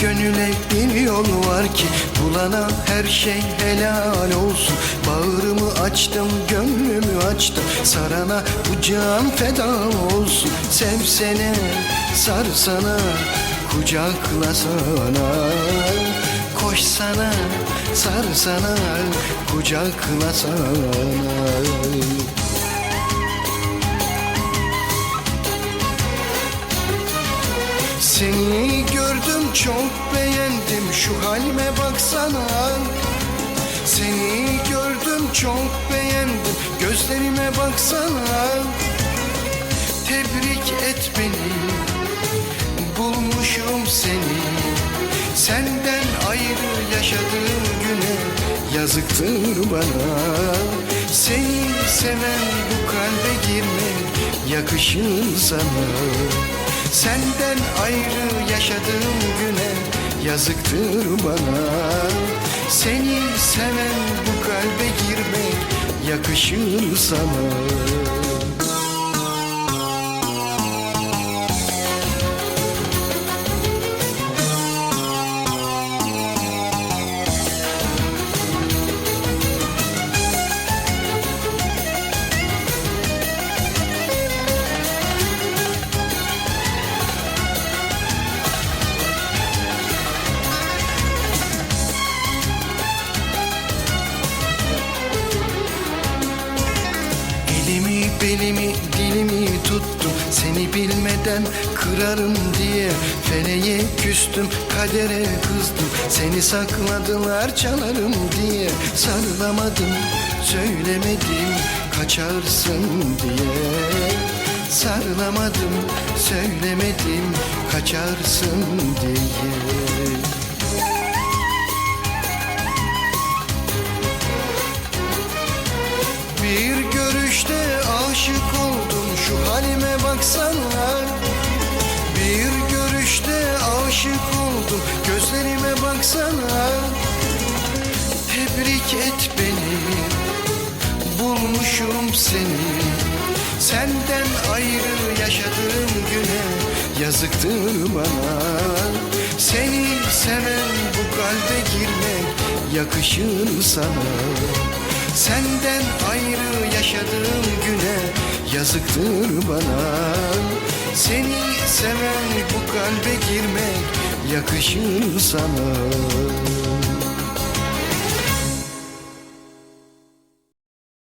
gönüle bir yol var ki Bulana her şey helal olsun. Bağrımı açtım gönlümü açtım. Sarana bu can feda olsun. Sevsene sarsana kucaklasana. Koşsana sarsana kucaklasana. Seni çok beğendim şu halime baksana. Seni gördüm çok beğendim. Gözlerime baksana. Tebrik et beni. Bulmuşum seni. Senden ayrı yaşadığım güne yazıktır bana. Seni seven bu kalbe girmek yakışır sana. Senden ayrı yaşadığım güne yazıktır bana. Seni seven bu kalbe girmek yakışır sana belimi dilimi tuttum Seni bilmeden kırarım diye Feleğe küstüm kadere kızdım. Seni sakladılar çalarım diye Sarılamadım söylemedim kaçarsın diye. Sarılamadım söylemedim kaçarsın diye oldum. Gözlerime baksana. Tebrik et beni. Bulmuşum seni. Senden ayrı yaşadığım güne yazıktır bana. Seni seven bu kalbe girmek yakışır sana. Senden ayrı yaşadığım güne yazıktır bana Seni seven bu kalbe girmek yakışır sana